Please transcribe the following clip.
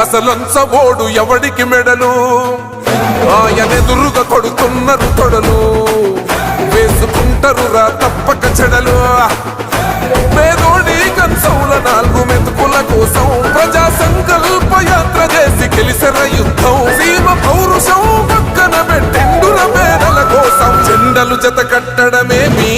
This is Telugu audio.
అసలంచబోడు ఎవడికి మెడలు? ఆయనెదురుగా కొడుతున్నారు తొడలు. వేసుకుంటారు రా తప్పక చెడలు. పేదోడి కంచౌల నాలుగు మెతుకుల కోసం ప్రజా సంకల్ప యాత్ర చేసి గెలిసిన యుద్ధం. సీమ పౌరుషం పక్కన పెట్టిండుల మేడల కోసం. చెండలు జత కట్టడమే మీ